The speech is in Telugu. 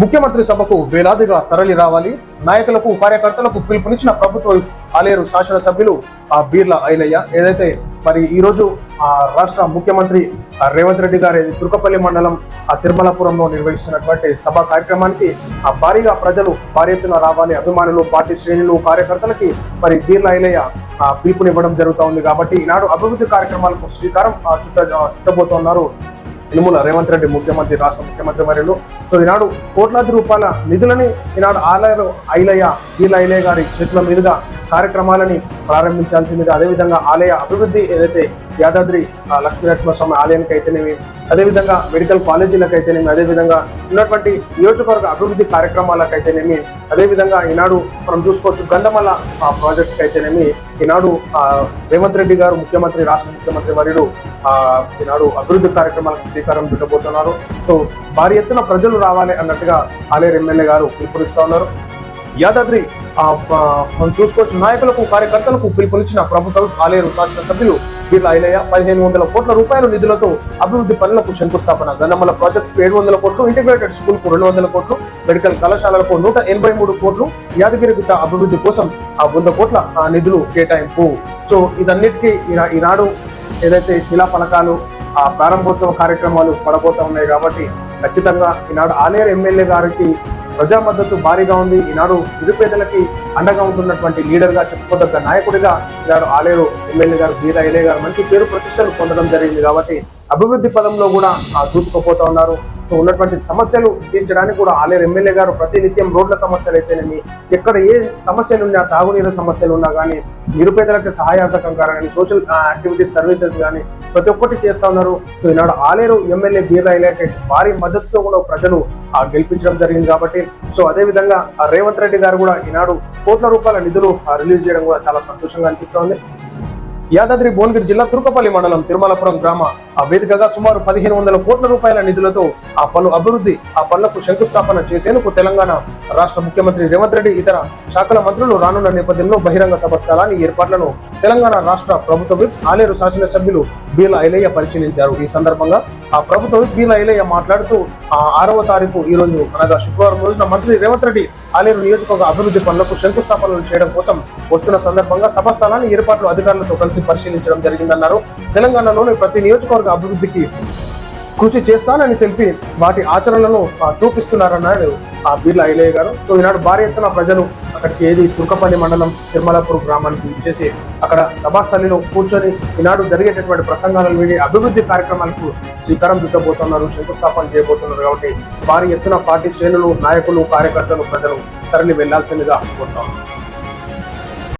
ముఖ్యమంత్రి సభకు వేలాదిగా తరలి రావాలి. నాయకులకు కార్యకర్తలకు పిలుపునిచ్చిన ప్రభుత్వ ఆలేరు శాసనసభ్యులు ఆ బీర్ల ఐలయ్య. ఏదైతే మరి ఈ రోజు ఆ రాష్ట్ర ముఖ్యమంత్రి రేవంత్ రెడ్డి గారి తుర్కపల్లి మండలం ఆ తిరుమలపురంలో నిర్వహిస్తున్నటువంటి సభ కార్యక్రమానికి ఆ భారీగా ప్రజలు భారీ ఎత్తున రావాలి. అభిమానులు పార్టీ శ్రేణులు కార్యకర్తలకి మరి బీర్ల ఐలయ్య ఆ పిలుపునివ్వడం జరుగుతూ ఉంది కాబట్టి ఈనాడు అభివృద్ధి కార్యక్రమాలకు శ్రీకారం చుట్ట చుట్టబోతున్నారు ఇనుముల రేవంత్ రెడ్డి ముఖ్యమంత్రి రాష్ట్ర ముఖ్యమంత్రి వర్యులు. సో ఈనాడు కోట్లాది రూపాయల నిధులని ఈనాడు ఆలయ ఐలయ్య వీళ్ళ ఐలయ్య గారి చేతుల మీదుగా కార్యక్రమాలని ప్రారంభించాల్సిందిగా అదేవిధంగా ఆలయ అభివృద్ధి ఏదైతే యాదాద్రి లక్ష్మీ నరసింహస్వామి ఆలయానికి అయితేనేమి అదేవిధంగా మెడికల్ కాలేజీలకు అయితేనేమి అదేవిధంగా ఉన్నటువంటి నియోజకవర్గ అభివృద్ధి కార్యక్రమాలకు అయితేనేమి అదేవిధంగా ఈనాడు మనం చూసుకోవచ్చు గంధమల ఆ అయితేనేమి ఈనాడు రేవంత్ రెడ్డి గారు ముఖ్యమంత్రి రాష్ట్ర ముఖ్యమంత్రి వర్యుడు ఈనాడు అభివృద్ధి కార్యక్రమాలకు శ్రీకారం చుట్టబోతున్నారు. సో భారీ ఎత్తున ప్రజలు రావాలి అన్నట్టుగా ఆలేరు ఎమ్మెల్యే గారు పిలుపునిస్తా ఉన్నారు. యాదాద్రి మనం చూసుకోవచ్చు నాయకులకు కార్యకర్తలకు పిలుపునిచ్చిన ప్రభుత్వం ఆలేరు శాసనసభ్యులు వీళ్ళ ఐలయ్య పదిహేను వందల కోట్ల రూపాయల నిధులతో అభివృద్ధి పనులకు శంకుస్థాపన. గన్నమల ప్రాజెక్టు ఏడు వందల కోట్లు ఇంటిగ్రేటెడ్ స్కూల్కు రెండు వందల కోట్లు మెడికల్ కళాశాలలకు నూట ఎనభై మూడు కోట్లు యాదగిరిగుట్ట అభివృద్ధి కోసం ఆ వంద కోట్ల ఆ, నిధులు కేటాయింపు. సో ఇదన్నిటికీ ఈనాడు ఏదైతే శిలా ఫలకాలు ఆ ప్రారంభోత్సవ కార్యక్రమాలు పడబోతా ఉన్నాయి కాబట్టి ఖచ్చితంగా ఈనాడు ఆలేరు ఎమ్మెల్యే గారికి ప్రజా మద్దతు భారీగా ఉంది. ఈనాడు నిరుపేదలకి అండగా ఉంటున్నటువంటి లీడర్గా చెప్పుకోదగ్గ నాయకుడిగా ఈనాడు ఆలేరు ఎమ్మెల్యే గారు బీరా ఎలే గారు మంచి పేరు ప్రతిష్టలు పొందడం జరిగింది కాబట్టి అభివృద్ధి పదంలో కూడా ఆ, దూసుకుపోతా ఉన్నారు. సో ఉన్నటువంటి సమస్యలు తీర్చడానికి కూడా ఆలేరు ఎమ్మెల్యే గారు ప్రతినిత్యం రోడ్ల సమస్యలు అయితేనేమి ఎక్కడ ఏ సమస్యలు ఉన్నా తాగునీరు సమస్యలు ఉన్నా కానీ నిరుపేదలకు సహాయార్థకం కానీ సోషల్ యాక్టివిటీస్ సర్వీసెస్ కానీ ప్రతి ఒక్కటి చేస్తా ఉన్నారు. సో ఈనాడు ఆలేరు ఎమ్మెల్యే బీర్లా ఇలాంటి భారీ మద్దతుతో కూడా ప్రజలు ఆ, గెలిపించడం జరిగింది కాబట్టి సో అదే విధంగా రేవంత్ రెడ్డి గారు కూడా ఈనాడు కోట్ల రూపాయల నిధులు రిలీజ్ చేయడం కూడా చాలా సంతోషంగా అనిపిస్తోంది యాదాద్రి భువనగిరి జిల్లా తురుకపల్లి మండలం తిరుమలపురం గ్రామ. ఆ వేదికగా సుమారు పదిహేను వందల కోట్ల రూపాయల నిధులతో ఆ పలు అభివృద్ధి ఆ పనులకు శంకుస్థాపన చేసేందుకు తెలంగాణ రాష్ట్ర ముఖ్యమంత్రి రేవంత్ రెడ్డి ఇతర శాఖల మంత్రులు రానున్న నేపథ్యంలో బహిరంగ సభ స్థలాన్ని ఏర్పాట్లను తెలంగాణ రాష్ట్ర ప్రభుత్వ విప్ ఆలేరు శాసనసభ్యులు బీల ఐలయ్య పరిశీలించారు. ఈ సందర్భంగా ఆ ప్రభుత్వ విప్ బీల ఐలయ్య మాట్లాడుతూ ఆ ఆరవ తారీఖు ఈ రోజు అనగా శుక్రవారం రోజున మంత్రి రేవంత్ రెడ్డి ఆలేరు నియోజకవర్గ అభివృద్ధి పనులకు శంకుస్థాపనలు చేయడం కోసం వస్తున్న సందర్భంగా సభ స్థలాన్ని ఏర్పాట్లు అధికారులతో కలిసి పరిశీలించడం జరిగిందన్నారు. తెలంగాణలోని ప్రతి నియోజకవర్గ అభివృద్ధికి కృషి చేస్తానని తెలిపి వాటి ఆచరణను చూపిస్తున్నారన్నారు ఆ బీర్ల ఐలయ్య గారు. సో ఈనాడు భారీ ఎత్తున ప్రజలు అక్కడికి ఏది తుర్కపల్లి మండలం తిరుమలాపూర్ గ్రామానికి ఇచ్చేసి అక్కడ సభాస్థలిలో కూర్చొని ఈనాడు జరిగేటటువంటి ప్రసంగాలను విని అభివృద్ధి కార్యక్రమాలకు శ్రీకారం చుట్టబోతున్నారు శంకుస్థాపన చేయబోతున్నారు కాబట్టి భారీ ఎత్తున పార్టీ శ్రేణులు నాయకులు కార్యకర్తలు ప్రజలు తరలి వెళ్ళాల్సిందిగా కోరుతాం